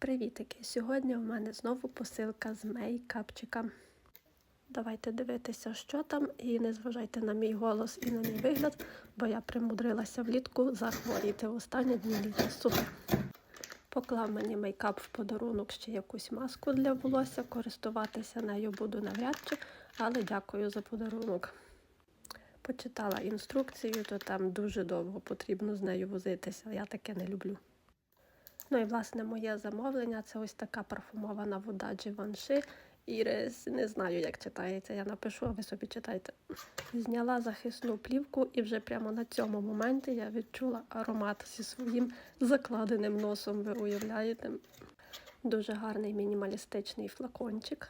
Привітики! Сьогодні у мене знову посилка з мейкапчика. Давайте дивитися, що там, і не зважайте на мій голос і на мій вигляд, бо я примудрилася влітку захворіти в останні дні літа. Супер! Поклав мені мейкап в подарунок ще якусь маску для волосся. Користуватися нею буду навряд чи, але дякую за подарунок. Почитала інструкцію, то там дуже довго потрібно з нею возитися. Я таке не люблю. Ну і власне моє замовлення це ось така парфумована вода Givenchy Iris. Не знаю, як читається. Я напишу, а ви собі читайте. Зняла захисну плівку, і вже прямо на цьому моменті я відчула аромат зі своїм закладеним носом. Ви уявляєте? Дуже гарний мінімалістичний флакончик.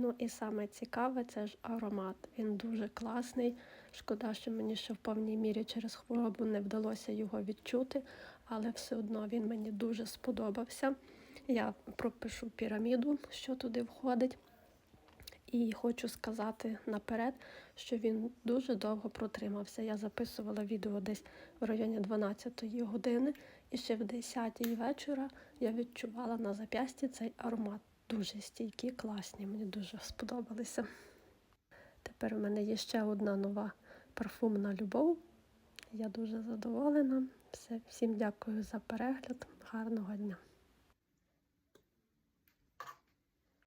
Ну і саме цікаве це ж аромат. Він дуже класний. Шкода, що мені ще в повній мірі через хворобу не вдалося його відчути, але все одно він мені дуже сподобався. Я пропишу піраміду, що туди входить. І хочу сказати наперед, що він дуже довго протримався. Я записувала відео десь в районі 12-ї години, і ще в 10-й вечора я відчувала на зап'ясті цей аромат. Дуже стійкі, класні, мені дуже сподобалися. Тепер у мене є ще одна нова парфумна любов. Я дуже задоволена. Все, Всім дякую за перегляд. Гарного дня!